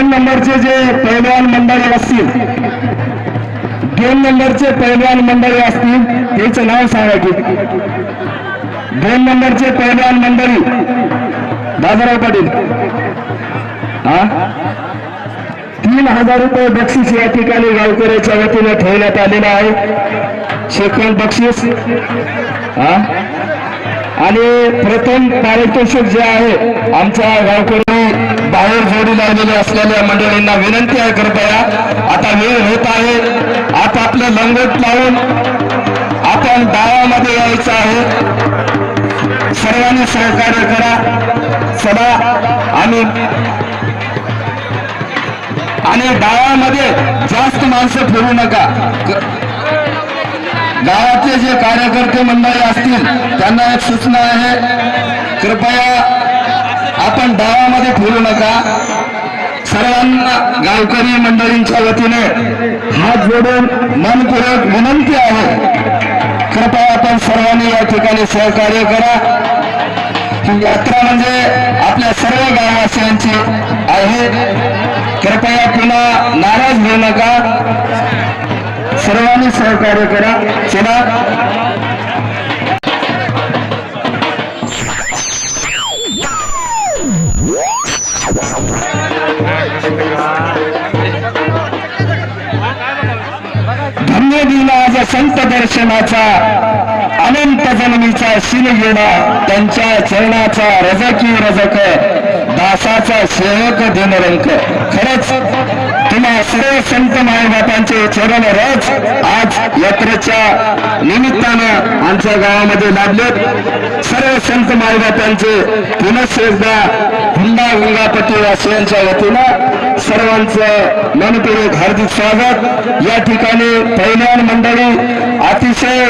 दोन नंबरचे जे पैलवान मंडळी असतील दोन नंबरचे पैलवान मंडळी असतील त्याचं नाव सांगा की. दोन नंबरचे पैलवान मंडळी दादाराव पाटील. हा? तीन हजार रुपये बक्षीस या ठिकाणी गावकऱ्याच्या वतीने ठेवण्यात आलेलं आहे. शेकड बक्षीस. हा? आणि प्रथम पारितोषिक जे आहे आमच्या गावकरी बाहेर जोडी लागलेले असलेल्या मंडळींना विनंती आहे कृपया आता वेळ होत आहे. आता आपलं लंगोट लावून आपण डावामध्ये यायचं आहे. सर्वांनी सहकार्य करा. सदा आम्ही आणि डाव्यामध्ये जास्त माणसं फिरू नका. गावातले जे कार्यकर्ते मंडळी असतील त्यांना एक सूचना आहे. कृपया आपण डावामध्ये फिरू नका. सर्वांना गावकरी मंडळींच्या वतीने हात जोडून मनपूर्वक विनंती आहे. कृपया आपण सर्वांनी या ठिकाणी सहकार्य करा. ही यात्रा म्हणजे आपल्या सर्व गाववासियांची आहे. कृपया पुन्हा नाराज होऊ नका. सर्वांनी सहकार्य करा. चला. धन्य दिला आज संत दर्शनाचा अनंत जन्मीचा शिल घेणा त्यांच्या चरणाचा रजकी रजक दासाचा सेवक दिनरंक खरंच आपल्या सर्व संत मायबापांचे चरण रज आज यात्रेच्या निमित्तानं आमच्या गावामध्ये लाभलेत. सर्व संत मायबापांचे पुनश्च एकदा हुंडा गंगापती वासियांच्या वतीनं सर्वांचं मनपूर्वक हार्दिक स्वागत. या ठिकाणी पहिल्यान मंडळी अतिशय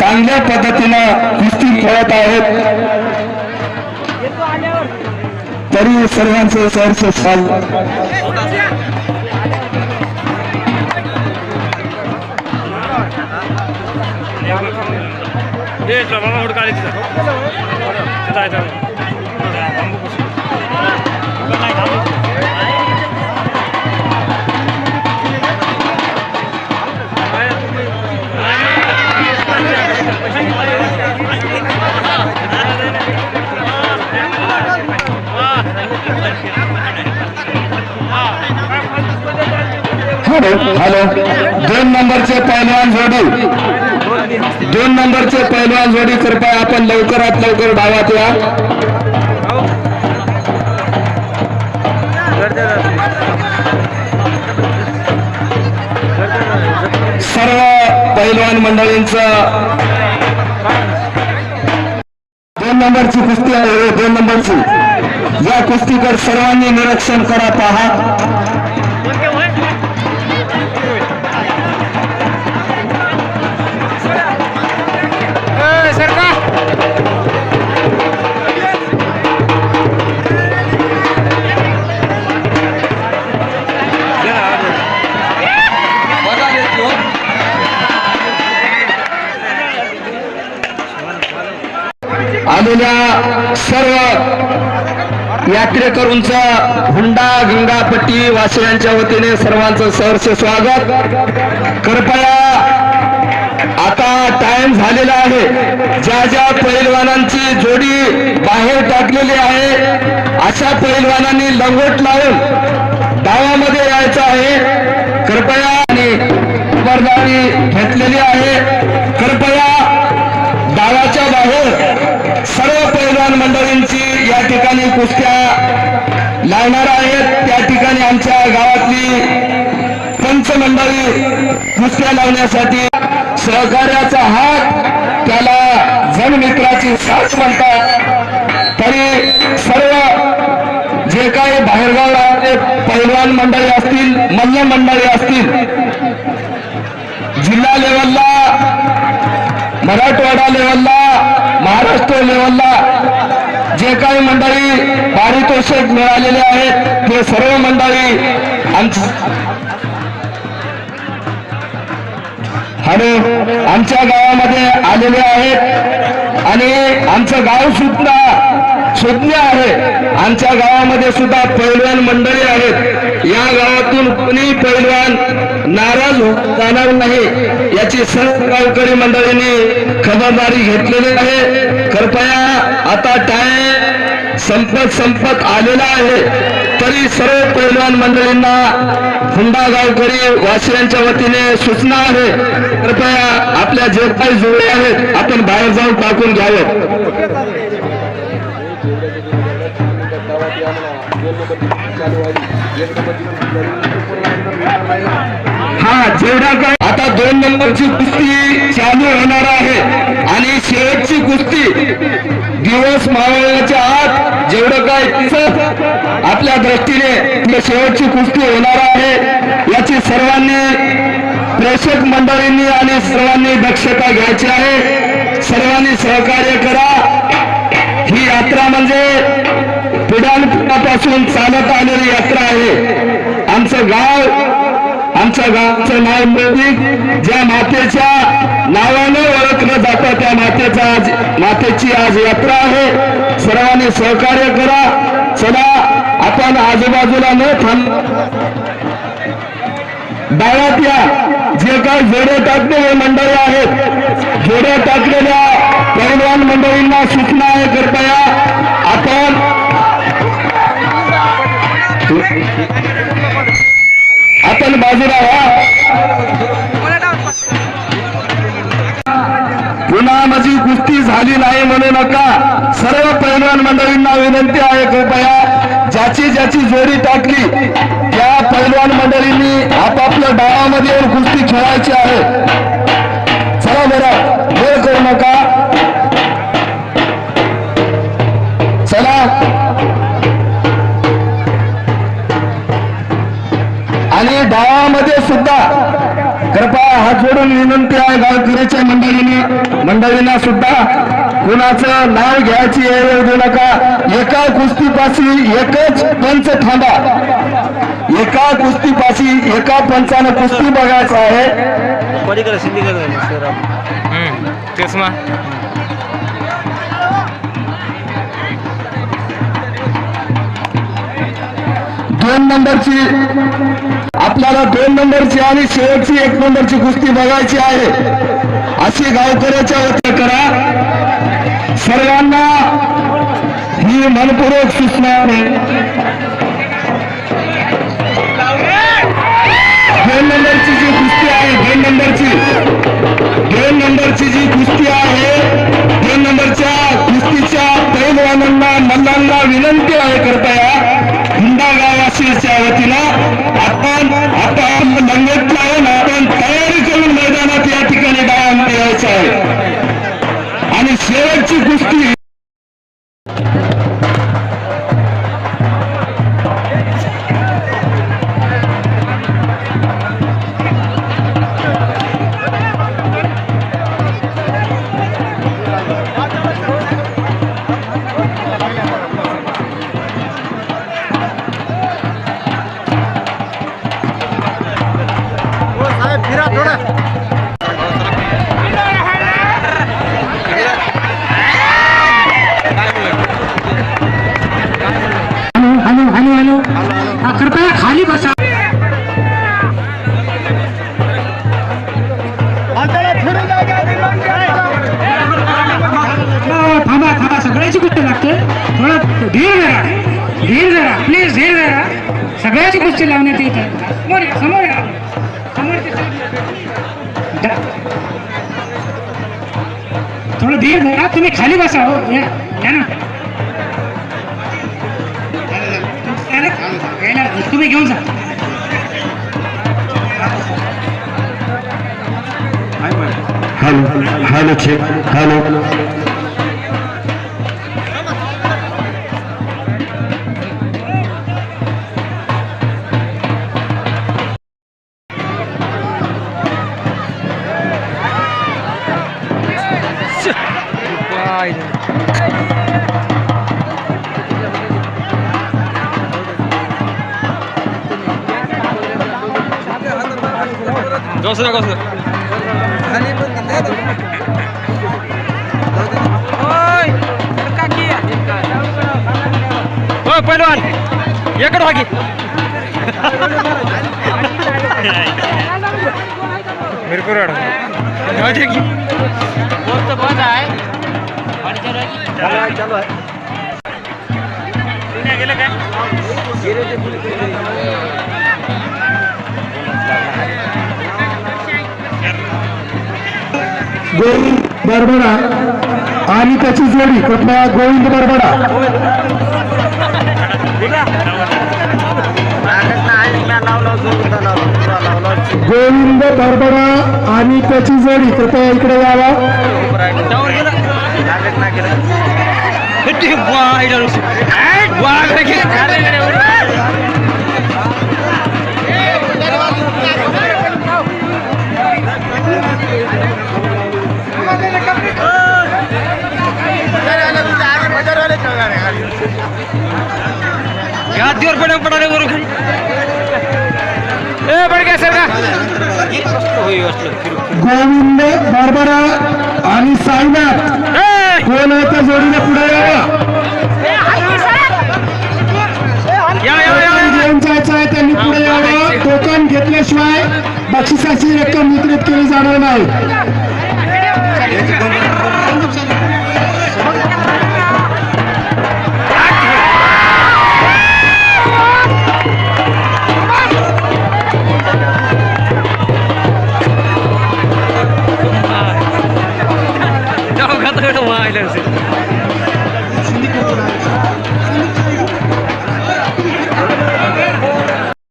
चांगल्या पद्धतीनं कुस्ती खेळत आहेत. तरी सर्वांचं सहर्ष स्वागत. ये चला बाबा हुडका आली हॅलो हॅलो. दोन नंबरचे पहिलवान जोडी. दोन नंबरचे पहिलवान जोडी कृपया आपण लवकरात लवकर डावात या. सर्व पैलवान मंडळींचं दोन नंबरची कुस्ती आहे. दोन नंबरची. या कुस्तीकर सर्वांनी निरीक्षण करा पहा यात्रेकरूंचा हुंडा गंगापट्टी वासियांच्या वतीने सर्वांचं सहर्ष स्वागत. कृपया आता टाइम झालेला आहे. ज्या ज्या पैलवानांची जोडी बाहेर टाकलेली आहे अशा पैलवानांनी लंगोट लावून डावामध्ये यायचं आहे. कृपया आणि खबरदारी घेतलेली आहे. कृपया कुस्त्या लावणार आहेत. त्या ठिकाणी आमच्या गावातली पंच मंडळी कुस्त्या लावण्यासाठी सहकार्याचा हात त्याला जनमित्राची साथ म्हणतात. तरी सर्व जे काही बाहेरगाव पैलवान मंडळी असतील मल्ल मंडळी असतील जिल्हा लेवलला मराठवाडा लेवलला महाराष्ट्र लेवलला जे काही मंडळी पारितोषिक मिळालेले आहेत. ते सर्व मंडळी आमच्या हॅलो आमच्या गावामध्ये आलेले आहेत. आणि आमचं गाव सुद्धा सुज्ञ आहे. आमच्या गावामध्ये सुद्धा पैलवान मंडळी आहेत. या गावातून कोणी पैलवान नाराज हो- जाणार नाही याची सर्व गावकरी मंडळींनी खबरदारी घेतलेली आहे. कृपया आता टाइम संपत संपत आलेला आहे. तरी सर्व पैलवान मंडळींना हुंडा गावकरी वासियांच्या वतीने सूचना आहे. कृपया आपल्या जे काही जुळे आहेत आपण बाहेर जाऊन टाकून घ्यावेत हा जेवढा काय आता दोन नंबरची कुस्ती चालू होणार आहे. आणि शेवटची कुस्ती दिवस मावळण्याच्या आत जेवढं काय तिचं आपल्या दृष्टीने शेवटची कुस्ती होणार आहे याची सर्वांनी प्रेक्षक मंडळींनी आणि सर्वांनी दक्षता घ्यायची आहे. सर्वांनी सहकार्य करा. ही यात्रा म्हणजे पिढ्यानपिढ्यापासून चालत आलेली यात्रा आहे. आमचं गाव आमच्या गावचं नाव मोदी ज्या मातेच्या नावाने ओळखलं जातं त्या मातेचा आज मातेची आज यात्रा आहे. सर्वांनी सहकार्य करा. चला आपण आजूबाजूला न थांब डाव्यात या. जे काही जोडे टाकलेले मंडळी आहेत जोडे टाकलेल्या परिवहन मंडळींना सूचना आहे कृपया आपण बाजूला पुन्हा माझी कुस्ती झाली नाही म्हणू नका. सर्व पैलवान मंडळींना विनंती आहे कृपया ज्याची ज्याची जोडी टाकली त्या पैलवान मंडळींनी आपापल्या डावामध्ये येऊन कुस्ती खेळायची आहे. सुद्धा कृपया हात जोडून विनंती आहे गावकऱ्याच्या मंडळींनी. मंडळींना सुद्धा कुणाचं नाव घ्यायची देऊ नका. एका कुस्तीपाशी एकच पंच थांबा. एका कुस्तीपाशी एका पंचानं कुस्ती बघायचं आहे. दोन नंबरची आपल्याला दोन नंबरची आणि शेवटची एक नंबरची कुस्ती बघायची आहे. अशी गावकऱ्याच्या वतीने करा. सर्वांना ही मनपूर्वक सूचना आहे. दोन नंबरची जी कुस्ती आहे दोन नंबरची दोन नंबरची जी कुस्ती आहे दोन नंबरच्या कुस्तीच्या पैलवानांना मल्लांना विनंती आहे कृपया सगळ्याची कुस्ती लावण्यात येत आहे समोर या समोर या समोर ते- दा- थोडं धीर धरा तुम्ही खाली बसा हो या या ना यायला- तुम्ही घेऊन जा हॅलो हॅलो चेक हॅलो वागी मिरपूर गेलं काय गोविंद बरबडा आणि त्याची जोडी कृपया गोविंद बरबडा? गोविंद बरबडा आणि त्याची जोडी. कृपया इकडे यावा. गादीवर पडे पडाले वरून. खाली गोविंद बरबडा आणि साईनाथ. कोण आहे त्या जोडीने पुढे यावा? या या या टोकन घेऊन जायचं आहे त्यांनी पुढे यावं. टोकन घेतल्याशिवाय बक्षिसाची रक्कम वितरित केली जाणार नाही.